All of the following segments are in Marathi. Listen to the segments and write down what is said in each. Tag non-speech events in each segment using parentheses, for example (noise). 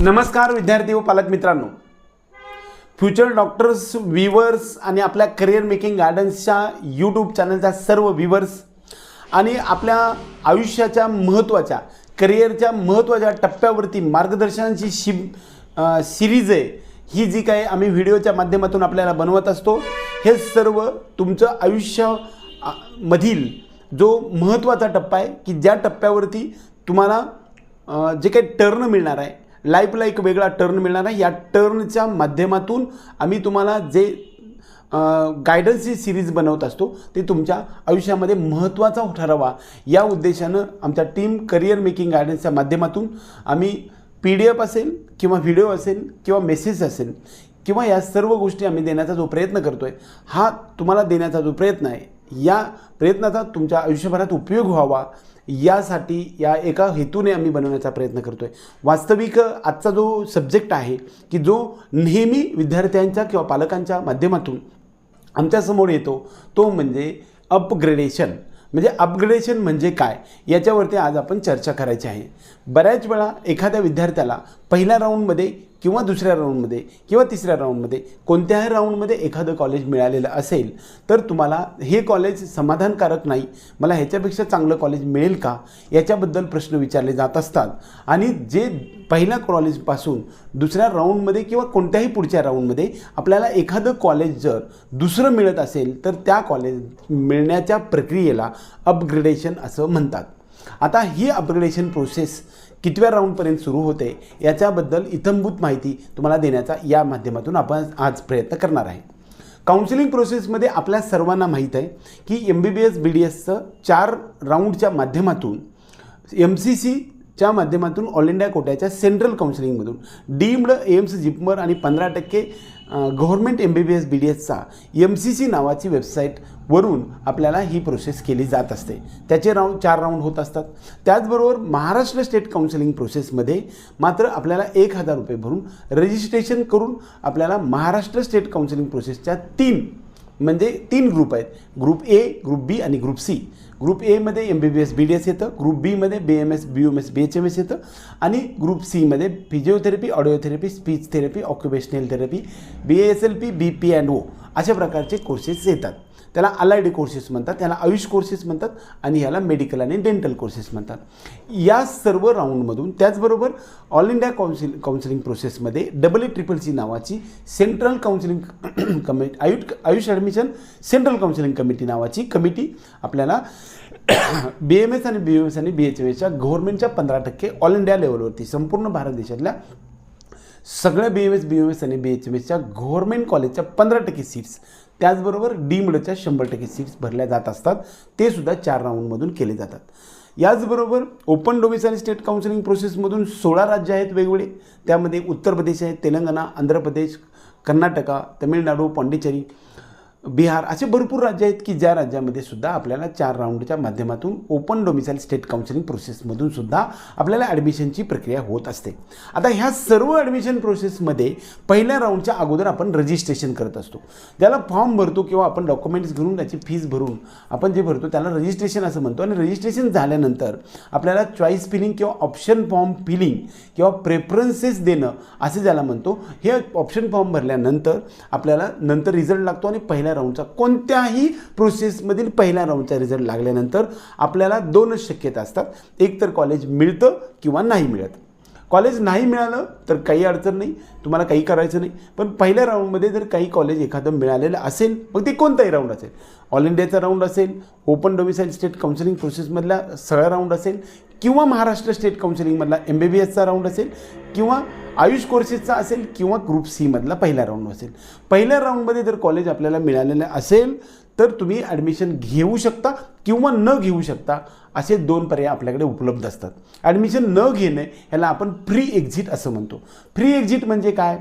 नमस्कार विद्यार्थी व पालक मित्रांनो. फ्युचर डॉक्टर्स व्हिवर्स आणि आपल्या करिअर मेकिंग गार्डन्सच्या यूट्यूब चॅनलच्या सर्व व्हिवर्स आणि आपल्या आयुष्याच्या महत्त्वाच्या करिअरच्या महत्त्वाच्या टप्प्यावरती मार्गदर्शनाची शि सिरीज आहे. ही जी काही आम्ही व्हिडिओच्या माध्यमातून आपल्याला बनवत असतो हे सर्व तुमचं आयुष्य मधील जो महत्त्वाचा टप्पा आहे की ज्या टप्प्यावरती तुम्हाला जे काही टर्न मिळणार आहे लाईफला एक वेगळा टर्न मिळणार आहे या टर्नच्या माध्यमातून आम्ही तुम्हाला जे गायडन्सची सिरीज बनवत असतो ते तुमच्या आयुष्यामध्ये महत्त्वाचा ठरावा. या उद्देशानं आमच्या टीम करिअर मेकिंग गायडन्सच्या माध्यमातून आम्ही पी डी एफ असेल किंवा व्हिडिओ असेल किंवा मेसेज असेल किंवा या सर्व गोष्टी आम्ही देण्याचा जो प्रयत्न करतो आहे हा तुम्हाला देण्याचा जो प्रयत्न आहे या प्रयत्नाचा तुमच्या आयुष्यभरात उपयोग व्हावा. यासाठी या एका हेतूने आम्ही बनवण्याचा प्रयत्न करतो आहे वास्तविक आजचा जो सब्जेक्ट आहे की जो नेहमी विद्यार्थ्यांच्या किंवा पालकांच्या माध्यमातून आमच्यासमोर येतो तो म्हणजे अपग्रेडेशन म्हणजे अपग्रेडेशन म्हणजे काय? याच्यावरती आज आपण चर्चा करायची आहे. बऱ्याच वेळा एखाद्या विद्यार्थ्याला पहिल्या राऊंडमध्ये किंवा दुसऱ्या राऊंडमध्ये किंवा तिसऱ्या राऊंडमध्ये कोणत्याही राऊंडमध्ये एखादं कॉलेज मिळालेलं असेल तर तुम्हाला हे कॉलेज समाधानकारक नाही. मला ह्याच्यापेक्षा चांगलं कॉलेज मिळेल का? याच्याबद्दल प्रश्न विचारले जात असतात. आणि जे पहिल्या कॉलेजपासून दुसऱ्या राऊंडमध्ये किंवा कोणत्याही पुढच्या राऊंडमध्ये आपल्याला एखादं कॉलेज जर दुसरं मिळत असेल तर त्या कॉलेज मिळण्याच्या प्रक्रियेला अपग्रेडेशन असं म्हणतात. आता ही अपग्रेडेशन प्रोसेस कितव्या राऊंडपर्यंत सुरू होते याच्याबद्दल इथंभूत माहिती तुम्हाला देण्याचा या माध्यमातून आपण आज प्रयत्न करणार आहे. काउन्सिलिंग प्रोसेसमध्ये आपल्या सर्वांना माहीत आहे की M B B S B D एसचं चार राऊंडच्या माध्यमातून एम सी सीच्या माध्यमातून ऑल इंडिया कोट्याच्या सेंट्रल काउन्सिलिंगमधून डीम्ड एम्स जिपमर आणि पंधरा टक्के government M B B S B D एसचा M C C नावाची वेबसाईटवरून आपल्याला ही प्रोसेस केली जात असते. त्याचे राऊंड चार राऊंड होत असतात. त्याचबरोबर महाराष्ट्र स्टेट काउन्सिलिंग प्रोसेसमध्ये मात्र आपल्याला एक हजार रुपये भरून रजिस्ट्रेशन करून आपल्याला महाराष्ट्र स्टेट काउन्सिलिंग प्रोसेसच्या तीन म्हणजे तीन ग्रुप आहेत. ग्रुप ए ग्रुप बी आणि ग्रुप सी ग्रुप एमध्ये M B B S B D S येतं ग्रुप बीमध्ये B M S B M S B H M S येतं आणि ग्रुप सीमध्ये physiotherapy audiotherapy speech therapy occupational therapy B S L P B P and O अशा प्रकारचे कोर्सेस येतात. त्याला अलायडी कोर्सेस म्हणतात त्याला आयुष कोर्सेस म्हणतात आणि ह्याला मेडिकल आणि डेंटल कोर्सेस म्हणतात. या सर्व राऊंडमधून त्याचबरोबर ऑल इंडिया काउन्सिल काउन्सिलिंग प्रोसेसमध्ये डबल ए ट्रिपल सी नावाची central counselling committee Ayush Ayush admission central counselling committee नावाची कमिटी आपल्याला बी एम एस आणि बी एम एस आणि बी एच एम एसच्या गव्हर्नमेंटच्या पंधरा टक्के ऑल इंडिया लेवलवरती संपूर्ण भारत देशातल्या सगळ्या B M S B M S आणि बी एच एम एसच्या गव्हर्नमेंट कॉलेजच्या पंधरा टक्के सीट्स त्याचबरोबर डीमडच्या शंभर टक्के सीट्स भरल्या जात असतात. ते सुद्धा चार राऊंडमधून केले जातात. याचबरोबर ओपन डोमिसाईल स्टेट काउन्सिलिंग प्रोसेसमधून सोळा राज्य आहेत वेगवेगळे. त्यामध्ये उत्तर प्रदेश आहे तेलंगणा आंध्र प्रदेश कर्नाटका तमिळनाडू पाँडिचेरी. बिहार असे भरपूर राज्य आहेत की ज्या राज्यामध्ये सुद्धा आपल्याला चार राऊंडच्या माध्यमातून ओपन डोमिसाईल स्टेट काउन्सिलिंग प्रोसेसमधून सुद्धा आपल्याला ॲडमिशनची प्रक्रिया होत असते. आता ह्या सर्व ॲडमिशन प्रोसेसमध्ये पहिल्या राऊंडच्या अगोदर आपण रजिस्ट्रेशन करत असतो. ज्याला फॉर्म भरतो किंवा आपण डॉक्युमेंट्स घेऊन त्याची फीज भरून आपण जे भरतो त्याला रजिस्ट्रेशन असं म्हणतो. आणि रजिस्ट्रेशन झाल्यानंतर आपल्याला चॉईस फिलिंग किंवा ऑप्शन फॉर्म फिलिंग किंवा प्रेफरन्सेस देणं असे ज्याला म्हणतो हे ऑप्शन फॉर्म भरल्यानंतर आपल्याला नंतर रिझल्ट लागतो आणि पहिल्या राऊंडचा कोणत्याही प्रोसेसमधील पहिल्या राऊंडचा रिझल्ट लागल्यानंतर आपल्याला दोनच शक्यता असतात. एक तर कॉलेज मिळतं किंवा नाही मिळत. कॉलेज नाही मिळालं तर काही अडचण नाही. तुम्हाला काही करायचं नाही. पण पहिल्या राऊंडमध्ये जर काही कॉलेज एखादं मिळालेलं असेल मग ते कोणताही राऊंड असेल. ऑल इंडियाचा राऊंड असेल ओपन डोमिसाईल स्टेट काउन्सिलिंग प्रोसेसमधला सगळा राऊंड असेल किंवा महाराष्ट्र स्टेट काउन्सिलिंगमधला एम बी बी एसचा राऊंड असेल किंवा आयुष कोर्सेसचा असेल किंवा ग्रुप सीमधला पहिला राऊंड असेल. पहिल्या राऊंडमध्ये जर कॉलेज आपल्याला मिळालेलं असेल तर तुम्ही ॲडमिशन घेऊ शकता किंवा न घेऊ शकता असे दोन पर्याय आपल्याकडे उपलब्ध असतात. ॲडमिशन न घेणे ह्याला आपण फ्री एक्झिट असं म्हणतो. फ्री एक्झिट म्हणजे काय?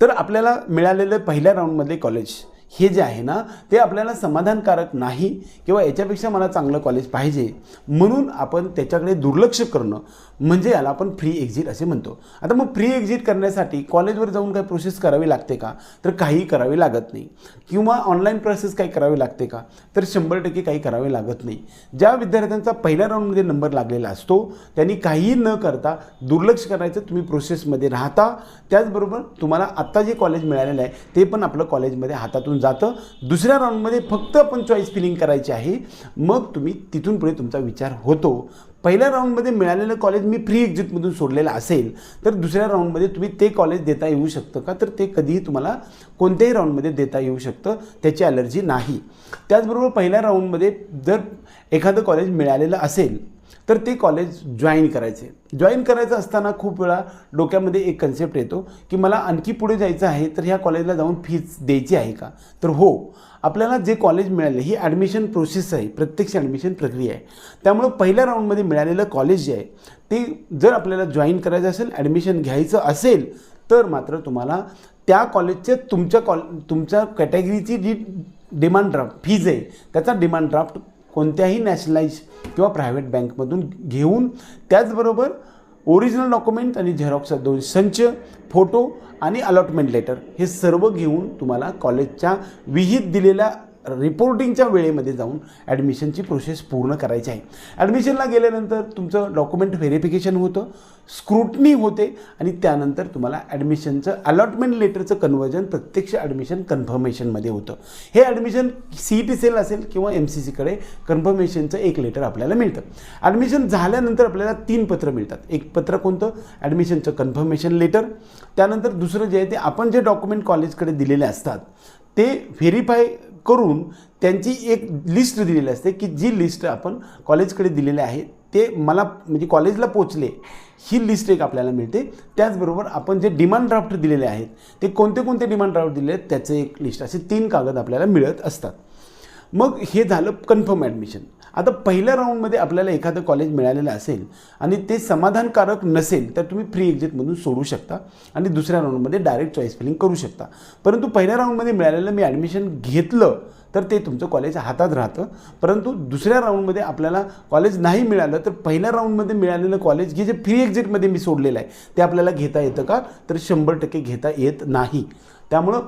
तर आपल्याला मिळालेलं पहिल्या राऊंडमधले कॉलेज हे जे आहे ना ते आपल्याला समाधानकारक नाही किंवा याच्यापेक्षा मला चांगलं कॉलेज पाहिजे. म्हणून आपण त्याच्याकडे दुर्लक्ष करणं म्हणजे याला आपण फ्री एक्झिट असे म्हणतो. आता मग फ्री एक्झिट करण्यासाठी कॉलेजवर जाऊन काही प्रोसेस करावी लागते का? तर काही करावी लागत नाही. किंवा ऑनलाईन प्रोसेस काही करावी लागते का? तर शंभर टक्के काही करावे लागत नाही. ज्या विद्यार्थ्यांचा पहिल्या राऊंडमध्ये नंबर लागलेला असतो त्यांनी काहीही न करता दुर्लक्ष करायचं तुम्ही प्रोसेसमध्ये राहता. त्याचबरोबर तुम्हाला आत्ता जे कॉलेज मिळालेलं आहे ते पण आपलं कॉलेजमध्ये हातातून जातं. दुसऱ्या राऊंडमध्ये फक्त आपण चॉईस फिलिंग करायची आहे. मग तुम्ही तिथून पुढे तुमचा विचार होतो. पहिल्या राऊंडमध्ये मिळालेलं कॉलेज मी फ्री एक्झिटमधून सोडलेलं असेल तर दुसऱ्या राऊंडमध्ये तुम्ही ते कॉलेज देता येऊ शकतं का? तर ते कधीही तुम्हाला कोणत्याही राऊंडमध्ये देता येऊ शकतं त्याची ॲलर्जी नाही. त्याचबरोबर पहिल्या राऊंडमध्ये जर एखादं कॉलेज मिळालेलं असेल तर ते कॉलेज जॉईन करायचे. जॉईन करायचं असताना खूप वेळा डोक्यामध्ये एक कन्सेप्ट येतो की मला आणखी पुढे जायचं आहे तर ह्या कॉलेजला जाऊन फीज द्यायची आहे का? तर हो आपल्याला जे कॉलेज मिळाले ही ॲडमिशन प्रोसेस आहे प्रत्यक्ष ॲडमिशन प्रक्रिया आहे. त्यामुळं पहिल्या राऊंडमध्ये मिळालेलं कॉलेज जे आहे ते जर आपल्याला जॉईन करायचं असेल ॲडमिशन घ्यायचं असेल तर मात्र तुम्हाला त्या कॉलेजचे तुमच्या कॉल तुमच्या कॅटेगरीची जी डिमांड ड्राफ्ट फीज आहे त्याचा डिमांड ड्राफ्ट कोणत्याही नॅशनलाइज किंवा प्रायव्हेट बँकमधून घेऊन त्याचबरोबर ओरिजिनल डॉक्युमेंट आणि झेरॉक्सचा दोन संच फोटो आणि अलॉटमेंट लेटर हे सर्व घेऊन तुम्हाला कॉलेजच्या विहित दिलेल्या रिपोर्टिंगच्या वेळेमध्ये जाऊन ॲडमिशनची प्रोसेस पूर्ण करायची आहे. ॲडमिशनला गेल्यानंतर तुमचं डॉक्युमेंट व्हेरिफिकेशन होतं स्क्रुटनी होते आणि त्यानंतर तुम्हाला ॲडमिशनचं अलॉटमेंट लेटरचं कन्वर्जन प्रत्यक्ष ॲडमिशन कन्फर्मेशनमध्ये होतं. हे ॲडमिशन सी टी सेल असेल किंवा एम सी सीकडे कन्फर्मेशनचं एक लेटर आपल्याला मिळतं. ॲडमिशन झाल्यानंतर आपल्याला तीन पत्र मिळतात. एक पत्र कोणतं? ॲडमिशनचं कन्फर्मेशन लेटर. त्यानंतर दुसरं जे आहे ते आपण जे डॉक्युमेंट कॉलेजकडे दिलेले असतात ते व्हेरीफाय करून त्यांची एक लिस्ट दिलेली असते की जी लिस्ट आपण कॉलेजकडे दिलेले आहे ते मला म्हणजे कॉलेजला पोचले ही लिस्ट एक आपल्याला मिळते. त्याचबरोबर आपण जे डिमांड ड्राफ्ट दिलेले आहेत ते कोणते कोणते डिमांड ड्राफ्ट दिले आहेत त्याचे एक लिस्ट असे तीन कागद आपल्याला मिळत असतात. मग हे झालं कन्फर्म ॲडमिशन आता पहिल्या राऊंडमध्ये आपल्याला एखादं कॉलेज मिळालेलं असेल आणि ते समाधानकारक नसेल तर तुम्ही फ्री एक्झिटमधून सोडू शकता आणि दुसऱ्या राऊंडमध्ये डायरेक्ट चॉईस फिलिंग करू शकता. परंतु पहिल्या राऊंडमध्ये मिळालेलं मी ॲडमिशन घेतलं तर ते तुमचं कॉलेज हातात राहतं. परंतु दुसऱ्या राऊंडमध्ये आपल्याला कॉलेज नाही मिळालं तर पहिल्या राऊंडमध्ये मिळालेलं कॉलेज जे जे फ्री एक्झिटमध्ये मी सोडलेलं आहे ते आपल्याला घेता येतं का? तर शंभर टक्के घेता येत नाही. त्यामुळं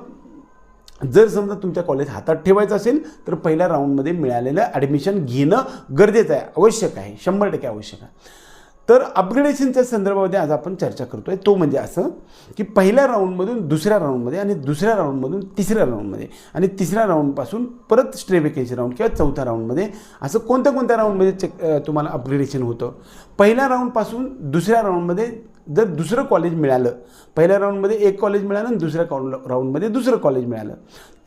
जर समजा तुमच्या कॉलेज हातात ठेवायचं असेल तर पहिल्या राऊंडमध्ये मिळालेलं ॲडमिशन घेणं गरजेचं आहे. आवश्यक आहे. शंभर टक्के आवश्यक आहे. तर अपग्रेडेशनच्या संदर्भामध्ये आज आपण चर्चा करतो आहे तो म्हणजे असं की पहिल्या राऊंडमधून दुसऱ्या राऊंडमध्ये आणि दुसऱ्या राऊंडमधून तिसऱ्या राऊंडमध्ये आणि तिसऱ्या राऊंडपासून परत स्ट्रे वेकेन्सी राऊंड किंवा चौथ्या राऊंडमध्ये असं कोणत्या कोणत्या राऊंडमध्ये चेक तुम्हाला अपग्रेडेशन होतं? पहिल्या राऊंडपासून दुसऱ्या राऊंडमध्ये जर दुसरं कॉलेज मिळालं पहिल्या राऊंडमध्ये एक कॉलेज मिळालं आणि दुसऱ्या कॉल राऊंडमध्ये दुसरं कॉलेज मिळालं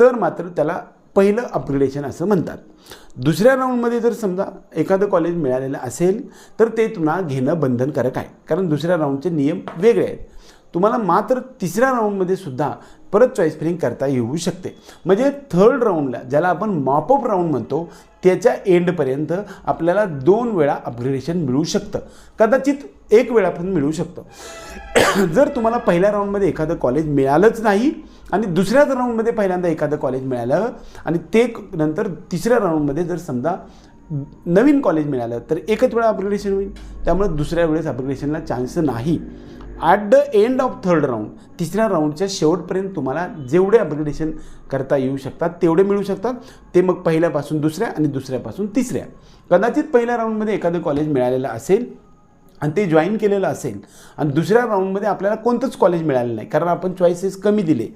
तर मात्र त्याला पहिलं अपग्रेडेशन असं म्हणतात. दुसऱ्या राऊंडमध्ये जर समजा एखादं कॉलेज मिळालेलं असेल तर ते तुम्हाला घेणं बंधनकारक आहे. कारण दुसऱ्या राऊंडचे नियम वेगळे आहेत. तुम्हाला मात्र तिसऱ्या राऊंडमध्ये सुद्धा परत चॉईस फिलिंग करता येऊ शकते. म्हणजे थर्ड राऊंडला ज्याला आपण मॉपअप राऊंड म्हणतो त्याच्या एंडपर्यंत आपल्याला दोन वेळा अपग्रेडेशन मिळू शकतं. कदाचित एक वेळापर्यंत मिळू शकतं. (coughs) जर तुम्हाला पहिल्या राऊंडमध्ये एखादं कॉलेज मिळालंच नाही आणि दुसऱ्याच राऊंडमध्ये पहिल्यांदा एखादं कॉलेज मिळालं आणि ते नंतर तिसऱ्या राऊंडमध्ये जर समजा नवीन कॉलेज मिळालं तर एकच वेळा अपग्रेडेशन होईल. त्यामुळे दुसऱ्या वेळेस अपग्रेडेशनला चान्स नाही. At the end of third round तिसऱ्या राऊंडच्या शेवटपर्यंत तुम्हाला जेवढे अपग्रेडेशन करता येऊ शकतात तेवढे मिळू शकतात. ते मग पहिल्यापासून दुसऱ्या आणि दुसऱ्यापासून तिसऱ्या. कदाचित पहिल्या राऊंडमध्ये एखादं कॉलेज मिळालेलं असेल आणि ते जॉईन केलेलं असेल. आणि दुसऱ्या राऊंडमध्ये आपल्याला कोणतंच कॉलेज मिळालं नाही. कारण आपण चॉईसेस कमी दिले.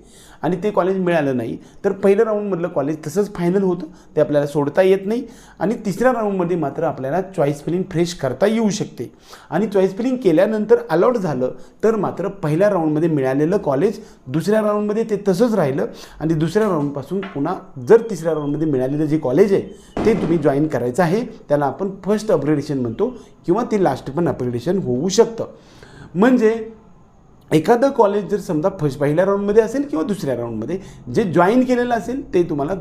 आणि ते कॉलेज मिळालं नाही. तर पहिलं राऊंडमधलं कॉलेज तसंच फायनल होतं. ते आपल्याला सोडता येत नाही. आणि तिसऱ्या राऊंडमध्ये मात्र आपल्याला चॉईस फिलिंग फ्रेश करता येऊ शकते. आणि चॉईस फिलिंग केल्यानंतर अलॉट झालं तर मात्र पहिल्या राऊंडमध्ये मिळालेलं कॉलेज दुसऱ्या राऊंडमध्ये ते तसंच राहिलं. आणि दुसऱ्या राऊंडपासून पुन्हा जर तिसऱ्या राऊंडमध्ये मिळालेलं जे कॉलेज आहे ते तुम्ही जॉईन करायचं आहे. त्याला आपण फर्स्ट अपग्रेडेशन म्हणतो किंवा ते लास्ट पण अपग्रेडेशन होऊ शकतं. म्हणजे एखादं कॉलेज जर समजा फर्स्ट पहिल्या राऊंडमध्ये असेल किंवा दुसऱ्या राऊंडमध्ये जे जॉईन केलेलं असेल ते तुम्हाला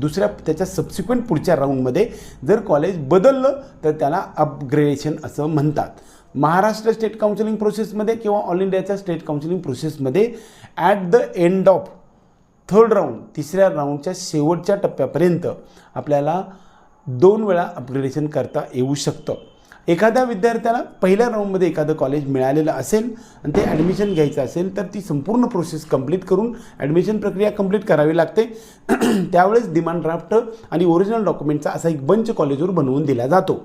दुसऱ्या त्याच्या सबसिक्वेंट पुढच्या राऊंडमध्ये जर कॉलेज बदललं तर त्याला अपग्रेडेशन असं म्हणतात. महाराष्ट्र स्टेट काउन्सिलिंग प्रोसेसमध्ये किंवा ऑल इंडियाच्या स्टेट काउन्सिलिंग प्रोसेसमध्ये at the end of third round तिसऱ्या राऊंडच्या शेवटच्या टप्प्यापर्यंत आपल्याला दोन वेळा अपग्रेडेशन करता येऊ शकतं. एखाद्या विद्यार्थ्याला पहिल्या राऊंडमध्ये एखादं कॉलेज मिळालेलं असेल आणि ते ॲडमिशन घ्यायचं असेल तर ती संपूर्ण प्रोसेस कंप्लीट करून ॲडमिशन प्रक्रिया कंप्लीट करावी लागते. (clears throat) त्यावेळेस डिमांड ड्राफ्ट आणि ओरिजिनल डॉक्युमेंटचा असा एक बंच कॉलेजवर बनवून दिला जातो.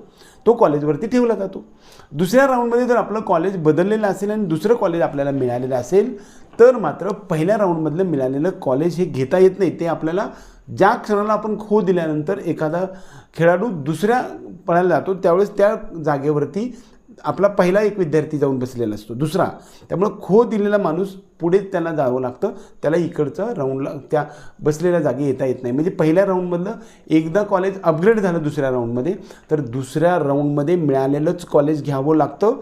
तो कॉलेजवरती ठेवला जातो. दुसऱ्या राऊंडमध्ये जर आपलं कॉलेज बदललेलं असेल आणि दुसरं कॉलेज आपल्याला मिळालेलं असेल तर मात्र पहिल्या राऊंडमधलं मिळालेलं कॉलेज हे घेता येत नाही. ते आपल्याला ज्या क्षणाला आपण खो दिल्यानंतर एखादा खेळाडू दुसऱ्या पळायला जातो त्यावेळेस त्या जागेवरती आपला पहिला एक विद्यार्थी जाऊन बसलेला असतो दुसरा. त्यामुळं खो दिलेला माणूस पुढे त्यांना जावं लागतं त्याला इकडचं राऊंडला त्या बसलेल्या जागी येता येत नाही. म्हणजे पहिल्या राऊंडमधलं एकदा कॉलेज अपग्रेड झालं दुसऱ्या राऊंडमध्ये तर दुसऱ्या राऊंडमध्ये मिळालेलंच कॉलेज घ्यावं लागतं.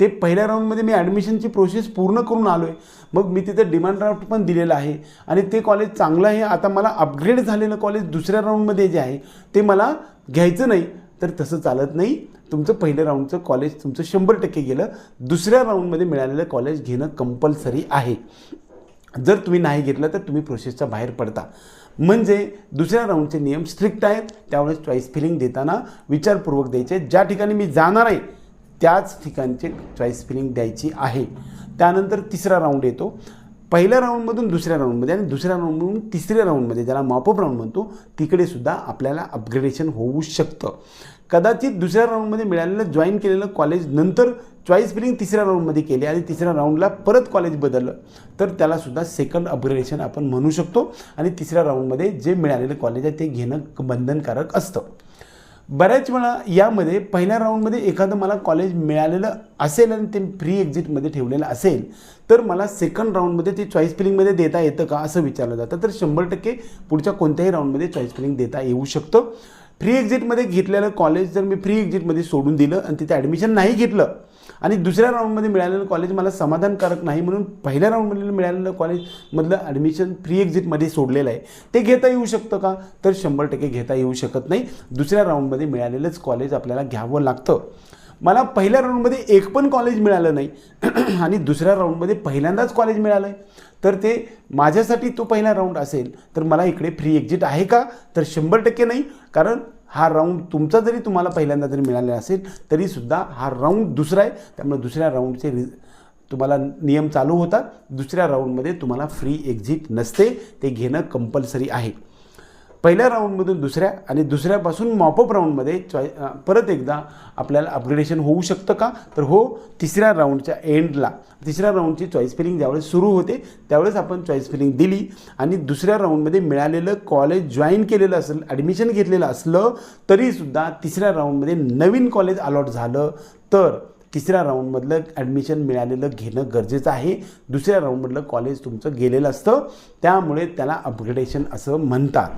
ते पहिल्या राऊंडमध्ये मी ॲडमिशनची प्रोसेस पूर्ण करून आलो आहे मग मी तिथं डिमांड ड्राफ्ट पण दिलेलं आहे. आणि ते कॉलेज चांगलं आहे आता मला अपग्रेड झालेलं कॉलेज दुसऱ्या राऊंडमध्ये जे आहे ते मला घ्यायचं नाही तर तसं चालत नाही. तुमचं पहिलं राऊंडचं कॉलेज तुमचं शंभर टक्के गेलं. दुसऱ्या राऊंडमध्ये मिळालेलं कॉलेज घेणं कंपल्सरी आहे. जर तुम्ही नाही घेतलं तर तुम्ही प्रोसेसच्या बाहेर पडता. म्हणजे दुसऱ्या राऊंडचे नियम स्ट्रिक्ट आहेत. त्यावेळेस चॉईस फिलिंग देताना विचारपूर्वक द्यायचे. ज्या ठिकाणी मी जाणार आहे त्याच ठिकाणचे चॉईस फिलिंग द्यायची आहे. त्यानंतर तिसरा राऊंड येतो. पहिल्या राऊंडमधून दुसऱ्या राऊंडमध्ये आणि दुसऱ्या राऊंडमधून तिसऱ्या राऊंडमध्ये ज्याला मॉपअप राऊंड म्हणतो तिकडे सुद्धा आपल्याला अपग्रेडेशन होऊ शकतं. कदाचित दुसऱ्या राऊंडमध्ये मिळालेलं जॉईन केलेलं कॉलेज नंतर चॉईस फिलिंग तिसऱ्या राऊंडमध्ये केली आणि तिसऱ्या राऊंडला परत कॉलेज बदललं तर त्यालासुद्धा सेकंड अपग्रेडेशन आपण म्हणू शकतो. आणि तिसऱ्या राऊंडमध्ये जे मिळालेलं कॉलेज आहे ते घेणं बंधनकारक असतं. बऱ्याच वेळा यामध्ये पहिल्या राऊंडमध्ये एखादं मला कॉलेज मिळालेलं असेल आणि ते फ्री एक्झिटमध्ये ठेवलेलं असेल तर मला सेकंड राऊंडमध्ये ते चॉईस फिलिंगमध्ये देता येतं का असं विचारलं जातं. तर शंभर टक्के पुढच्या कोणत्याही राऊंडमध्ये चॉईस फिलिंग देता येऊ शकतं. फ्री एक्झिटमध्ये घेतलेलं कॉलेज जर मी फ्री एक्झिटमध्ये सोडून दिलं आणि तिथे ॲडमिशन नाही घेतलं आणि दुसऱ्या राऊंडमध्ये मिळालेलं कॉलेज मला समाधानकारक नाही म्हणून पहिल्या राऊंडमध्ये मिळालेलं कॉलेजमधलं ॲडमिशन फ्री एक्झिटमध्ये सोडलेलं आहे. ते घेता येऊ शकतं का? तर शंभर टक्के घेता येऊ शकत नाही. दुसऱ्या राऊंडमध्ये मिळालेलंच कॉलेज आपल्याला घ्यावं लागतं. मला पहिल्या राऊंडमध्ये एक पण कॉलेज मिळालं नाही. (clears throat) आणि दुसऱ्या राऊंडमध्ये पहिल्यांदाच कॉलेज मिळालं आहे तर ते माझ्यासाठी तो पहिला राऊंड असेल तर मला इकडे फ्री एक्झिट आहे का? तर शंभर टक्के नाही. कारण हा राऊंड तुमचा जरी तुम्हाला पहिल्यांदा जरी मिळालेला असेल तरीसुद्धा हा राऊंड दुसरा आहे. त्यामुळे दुसऱ्या राऊंडचे रि तुम्हाला नियम चालू होतात. दुसऱ्या राऊंडमध्ये तुम्हाला फ्री एक्झिट नसते. ते घेणं कंपल्सरी आहे. पहिल्या राऊंडमधून दुसऱ्या आणि दुसऱ्यापासून मॉपअप राऊंडमध्ये चॉई परत एकदा आपल्याला अपग्रेडेशन होऊ शकतं का? तर हो तिसऱ्या राऊंडच्या एंडला तिसऱ्या राऊंडची चॉईस फिलिंग ज्यावेळेस सुरू होते त्यावेळेस आपण चॉईस फिलिंग दिली. आणि दुसऱ्या राऊंडमध्ये मिळालेलं कॉलेज जॉईन केलेलं असेल ॲडमिशन घेतलेलं असलं तरीसुद्धा तिसऱ्या राऊंडमध्ये नवीन कॉलेज अलॉट झालं. तर तिसऱ्या राऊंडमधलं ॲडमिशन मिळालेलं घेणं गरजेचं आहे. दुसऱ्या राऊंडमधलं कॉलेज तुमचं गेलेलं असतं. त्यामुळे त्याला अपग्रेडेशन असं म्हणतात.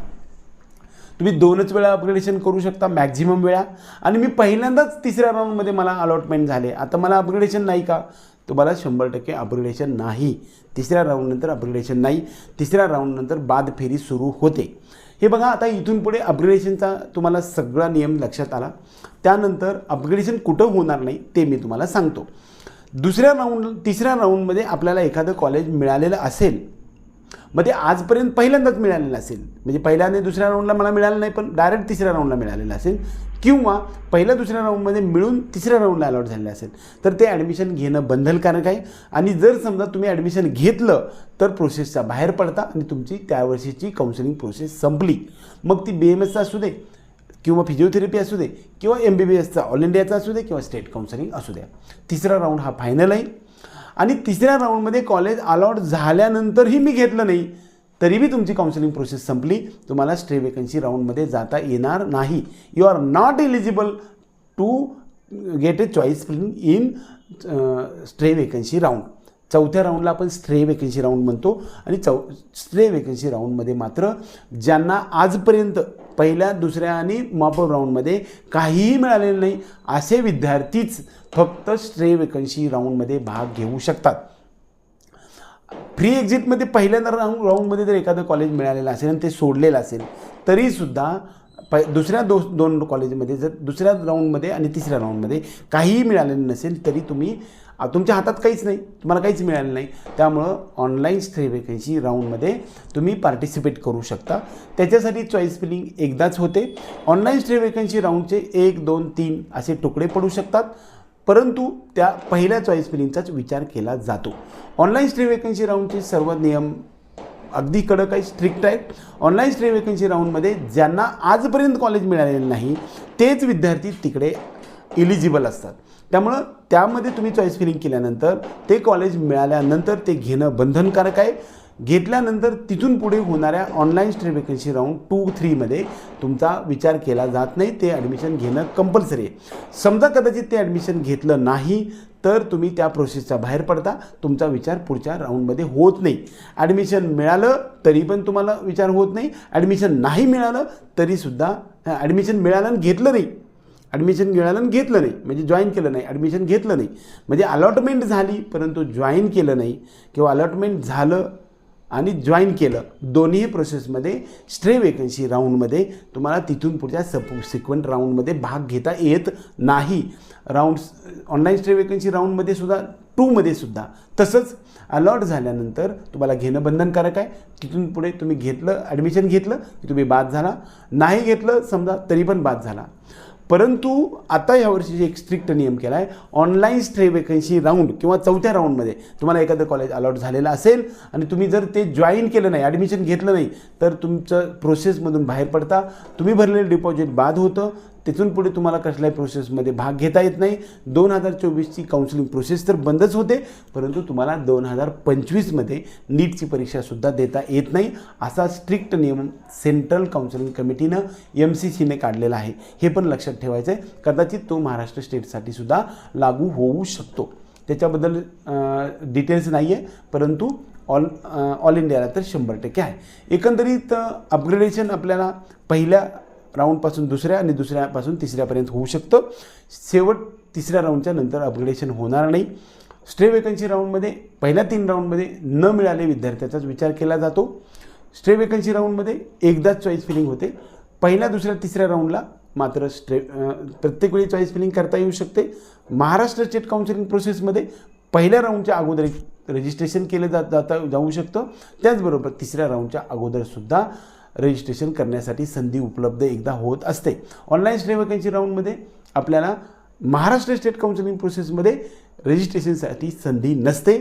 तुम्ही दोनच वेळा अपग्रेडेशन करू शकता मॅक्झिमम वेळा. आणि मी पहिल्यांदाच तिसऱ्या राऊंडमध्ये मला अलॉटमेंट झाले. आता मला अपग्रेडेशन नाही का? तुम्हाला शंभर टक्के अपग्रेडेशन नाही. तिसऱ्या राऊंडनंतर अपग्रेडेशन नाही. तिसऱ्या राऊंडनंतर बाद फेरी सुरू होते. हे बघा आता इथून पुढे अपग्रेडेशनचा तुम्हाला सगळा नियम लक्षात आला. त्यानंतर अपग्रेडेशन कुठं होणार नाही ते मी तुम्हाला सांगतो. दुसऱ्या राऊंड तिसऱ्या राऊंडमध्ये आपल्याला एखादं कॉलेज मिळालेलं असेल मग ते आजपर्यंत पहिल्यांदाच मिळालेलं असेल. म्हणजे पहिल्यांदा दुसऱ्या राऊंडला मला मिळालं नाही पण डायरेक्ट तिसऱ्या राऊंडला मिळालेलं असेल. किंवा पहिल्या दुसऱ्या राऊंडमध्ये मिळून तिसऱ्या राऊंडला अलॉट झालेलं असेल. तर ते ॲडमिशन घेणं बंधनकारक आहे. आणि जर समजा तुम्ही ॲडमिशन घेतलं तर प्रोसेसच्या बाहेर पडता आणि तुमची त्या वर्षीची काउन्सिलिंग प्रोसेस संपली. मग ती बी एम एसचा असू दे किंवा फिजिओथेरपी असू दे किंवा एम बी बी एसचा ऑल इंडियाचा असू दे किंवा स्टेट काउन्सिलिंग असू द्या. तिसरा राऊंड हा फायनल आहे. आणि तिसऱ्या राऊंडमध्ये कॉलेज अलॉट झाल्यानंतरही मी घेतलं नाही. तरी बी तुमची काउन्सिलिंग प्रोसेस संपली. तुम्हाला स्ट्रे वेकन्सी राऊंडमध्ये जाता येणार नाही. You are not eligible to get a choice in stray vacancy round चौथ्या राऊंडला आपण स्ट्रे वेकन्सी राऊंड म्हणतो. आणि चौ स्ट्रे वेकन्सी राऊंडमध्ये मात्र ज्यांना आजपर्यंत पहिल्या दुसऱ्या आणि मॉपअप राऊंडमध्ये काहीही मिळालेलं नाही. असे विद्यार्थीच फक्त स्ट्रे वेकन्सी राऊंडमध्ये भाग घेऊ शकतात. फ्री एक्झिटमध्ये पहिल्यांदा राऊंड राऊंडमध्ये जर एखादं कॉलेज मिळालेलं असेल आणि ते सोडलेलं असेल तरीसुद्धा प दुसऱ्या दो दोन कॉलेजमध्ये जर दुसऱ्या राऊंडमध्ये आणि तिसऱ्या राऊंडमध्ये काहीही मिळालेलं नसेल तरी तुम्ही तुमच्या हातात काहीच नाही. तुम्हाला काहीच मिळालं नाही. त्यामुळं ऑनलाईन स्टे वेकन्सी राऊंडमध्ये तुम्ही पार्टिसिपेट करू शकता. त्याच्यासाठी चॉईस फिलिंग एकदाच होते. ऑनलाईन स्टे वेकन्सी राऊंडचे एक दोन तीन असे तुकडे पडू शकतात. परंतु त्या पहिल्या चॉईस फिलिंगचाच विचार केला जातो. ऑनलाईन स्टे वेकन्सी राऊंडचे सर्व नियम अगदी कडक आहे स्ट्रिक्ट आहेत. ऑनलाईन स्टे वेकन्सी राऊंडमध्ये ज्यांना आजपर्यंत कॉलेज मिळालेलं नाही तेच विद्यार्थी तिकडे इलिजिबल असतात. त्यामुळं त्यामध्ये तुम्ही चॉईस फिलिंग केल्यानंतर ते कॉलेज मिळाल्यानंतर ते घेणं बंधनकारक आहे. घेतल्यानंतर तिथून पुढे होणाऱ्या online stay vacancy round two थ्रीमध्ये तुमचा विचार केला जात नाही. ते ॲडमिशन घेणं कंपल्सरी आहे. समजा कदाचित ते ॲडमिशन घेतलं नाही तर तुम्ही त्या प्रोसेसच्या बाहेर पडता. तुमचा विचार पुढच्या राऊंडमध्ये होत नाही. ॲडमिशन मिळालं तरी पण तुम्हाला विचार होत नाही. ॲडमिशन नाही मिळालं तरीसुद्धा ॲडमिशन मिळालं आणि घेतलं नाही. ॲडमिशन मिळालं घेतलं नाही. म्हणजे जॉईन केलं नाही. ॲडमिशन घेतलं नाही. म्हणजे अलॉटमेंट झाली परंतु जॉईन केलं नाही किंवा अलॉटमेंट झालं आणि जॉईन केलं. दोन्ही प्रोसेसमध्ये स्ट्रे वेकन्सी राऊंडमध्ये तुम्हाला तिथून पुढच्या सब सिक्वेंट राऊंडमध्ये भाग घेता येत नाही. राऊंड्स ऑनलाईन स्ट्रे वेकन्सी राऊंडमध्ये सुद्धा टूमध्ये सुद्धा. तसंच अलॉट झाल्यानंतर तुम्हाला घेणं बंधनकारक आहे. तिथून पुढे तुम्ही घेतलं ॲडमिशन घेतलं की तुम्ही बाद झाला. नाही घेतलं समजा तरी पण बाद झाला. परंतु आता यावर्षी एक स्ट्रिक्ट नियम केला आहे ऑनलाईन स्ट्रे वेकन्सी राऊंड किंवा चौथ्या राऊंडमध्ये तुम्हाला एखादं कॉलेज अलॉट झालेलं असेल आणि तुम्ही जर ते जॉईन केलं नाही ॲडमिशन घेतलं नाही तर तुमचं प्रोसेसमधून बाहेर पडता. तुम्ही भरलेलं डिपॉझिट बाद होतं. तिथून पुढे तुम्हाला कसल्याही प्रोसेसमध्ये भाग घेता येत नाही. दोन हजार चोवीसची काउन्सिलिंग प्रोसेस तर बंदच होते परंतु तुम्हाला दोन हजार पंचवीसमध्ये नीटची परीक्षासुद्धा देता येत नाही. असा स्ट्रिक्ट नियम सेंट्रल काउन्सिलिंग कमिटीनं एम सी सीने काढलेला आहे. हे पण लक्षात ठेवायचं आहे कदाचित तो महाराष्ट्र स्टेटसाठी सुद्धा लागू होऊ शकतो. त्याच्याबद्दल डिटेल्स नाही आहे परंतु ऑल ऑल इंडियाला तर शंभर टक्के आहे. एकंदरीत अपग्रेडेशन आपल्याला पहिल्या राऊंडपासून दुसऱ्या आणि दुसऱ्यापासून तिसऱ्यापर्यंत होऊ शकतं. शेवट तिसऱ्या राऊंडच्या नंतर अपग्रेडेशन होणार नाही. स्ट्रे वेकन्सी राऊंडमध्ये पहिल्या तीन राऊंडमध्ये न मिळाले विद्यार्थ्याचाच विचार केला जातो. स्ट्रे वेकन्सी राऊंडमध्ये एकदाच चॉईस फिलिंग होते. पहिल्या दुसऱ्या तिसऱ्या राऊंडला मात्र स्ट्रे प्रत्येक वेळी चॉईस फिलिंग करता येऊ शकते. महाराष्ट्र स्टेट काउन्सिलिंग प्रोसेसमध्ये पहिल्या राऊंडच्या अगोदर रजिस्ट्रेशन केलं जात जाता जाऊ शकतं. त्याचबरोबर तिसऱ्या राऊंडच्या अगोदरसुद्धा रजिस्ट्रेशन करण्यासाठी संधी उपलब्ध एकदा होत असते. ऑनलाईन स्टे वॅकन्सी राऊंडमध्ये आपल्याला महाराष्ट्र स्टेट काउन्सिलिंग प्रोसेसमध्ये रजिस्ट्रेशनसाठी संधी नसते.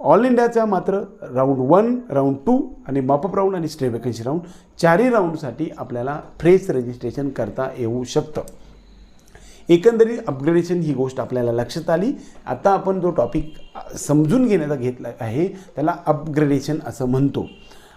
ऑल इंडियाचा मात्र राऊंड वन राऊंड टू आणि मॉपअप राऊंड आणि स्टे वॅकन्सी राऊंड चारही राऊंडसाठी आपल्याला फ्रेश रजिस्ट्रेशन करता येऊ शकतं. एकंदरीत अपग्रेडेशन ही गोष्ट आपल्याला लक्षात आली. आता आपण जो टॉपिक समजून घेण्याचा घेतला आहे त्याला अपग्रेडेशन असं म्हणतो.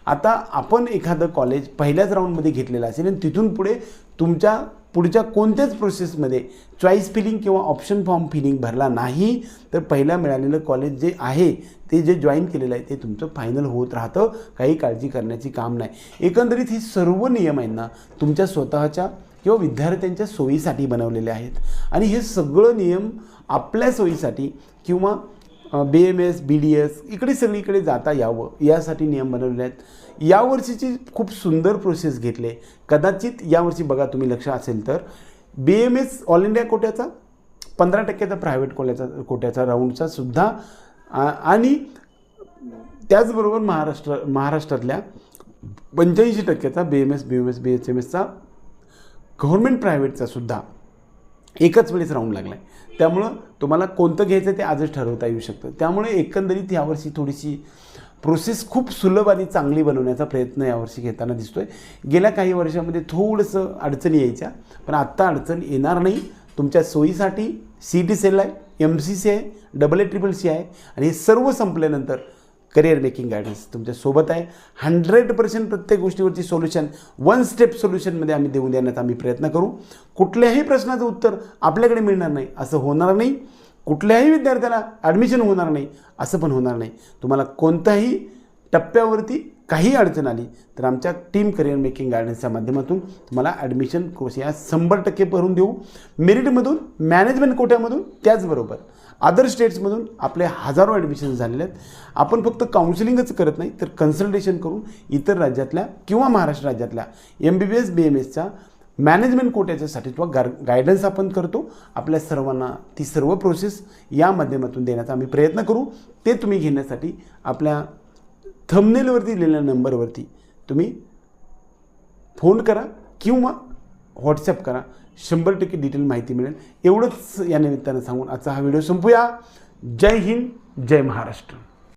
आता आपण एखादं कॉलेज पहिल्याच राऊंडमध्ये घेतलेलं असेल आणि तिथून पुढे तुमच्या पुढच्या कोणत्याच प्रोसेसमध्ये चॉईस फिलिंग किंवा ऑप्शन फॉर्म फिलिंग भरला नाही तर पहिला मिळालेलं कॉलेज जे आहे ते जे जॉईन केलेलं आहे ते तुमचं फायनल होत राहतं. काही काळजी करण्याची काम नाही. एकंदरीत हे सर्व नियम आहेत ना तुमच्या स्वतःच्या किंवा विद्यार्थ्यांच्या सोयीसाठी बनवलेले आहेत. आणि हे सगळं नियम आपल्या सोयीसाठी किंवा B M S B D S इकडे सगळीकडे जाता यावं यासाठी नियम बनवलेले आहेत. यावर्षीची खूप सुंदर प्रोसेस घेतले. कदाचित यावर्षी बघा तुम्ही लक्ष असेल तर. B M S all India कोट्याचा पंधरा टक्क्याचा प्रायव्हेट कोल्याचा कोट्याचा राऊंडचा सुद्धा आणि त्याचबरोबर महाराष्ट्र महाराष्ट्रातल्या पंच्याऐंशी टक्क्याचा B M S B M S B H M एसचा government प्रायव्हेटचा सुद्धा एकच वेळेस राऊंड लागला आहे त्यामुळं तुम्हाला कोणतं घ्यायचं ते आजच ठरवता येऊ शकतं. त्यामुळे एकंदरीत यावर्षी थोडीशी प्रोसेस खूप सुलभ आणि चांगली बनवण्याचा प्रयत्न यावर्षी घेताना दिसतोय. गेल्या काही वर्षामध्ये थोडंसं अडचणी यायच्या पण आत्ता अडचण येणार नाही. तुमच्या सोयीसाठी सी टी सेल आहे एम सी सी आहे डबल ए ट्रिपल सी आहे आणि हे सर्व संपल्यानंतर करिअर मेकिंग गायडन्स तुमच्यासोबत आहे. हंड्रेड पर्सेंट प्रत्येक गोष्टीवरती सोल्युशन वन स्टेप सोल्युशनमध्ये आम्ही देऊन देण्याचा आम्ही प्रयत्न करू. कुठल्याही प्रश्नाचं उत्तर आपल्याकडे मिळणार नाही असं होणार नाही. कुठल्याही विद्यार्थ्याला ॲडमिशन होणार नाही असं पण होणार नाही. तुम्हाला कोणत्याही टप्प्यावरती काही अडचण आली तर आमच्या टीम करिअर मेकिंग गायडन्सच्या माध्यमातून तुम्हाला ॲडमिशन कोर्स या शंभर टक्के भरून देऊ. मेरिटमधून मॅनेजमेंट कोट्यामधून त्याचबरोबर अदर स्टेट्समधून आपले हजारो ॲडमिशन झालेले आहेत. आपण फक्त काउन्सिलिंगच करत नाही तर कन्सल्टेशन करून इतर राज्यातल्या किंवा महाराष्ट्र राज्यातल्या M B B S B M एसच्या मॅनेजमेंट कोट्याच्यासाठी किंवा गार गायडन्स आपण करतो. आपल्या सर्वांना ती सर्व प्रोसेस या माध्यमातून देण्याचा आम्ही प्रयत्न करू. ते तुम्ही घेण्यासाठी आपल्या थंबनेलवरती दिलेल्या नंबरवरती तुम्ही फोन करा किंवा व्हॉट्सॲप करा. शंभर टक्के डिटेल माहिती मिळेल. एवढंच या निमित्तानं सांगून आजचा हा व्हिडिओ संपूया. जय हिंद जय महाराष्ट्र.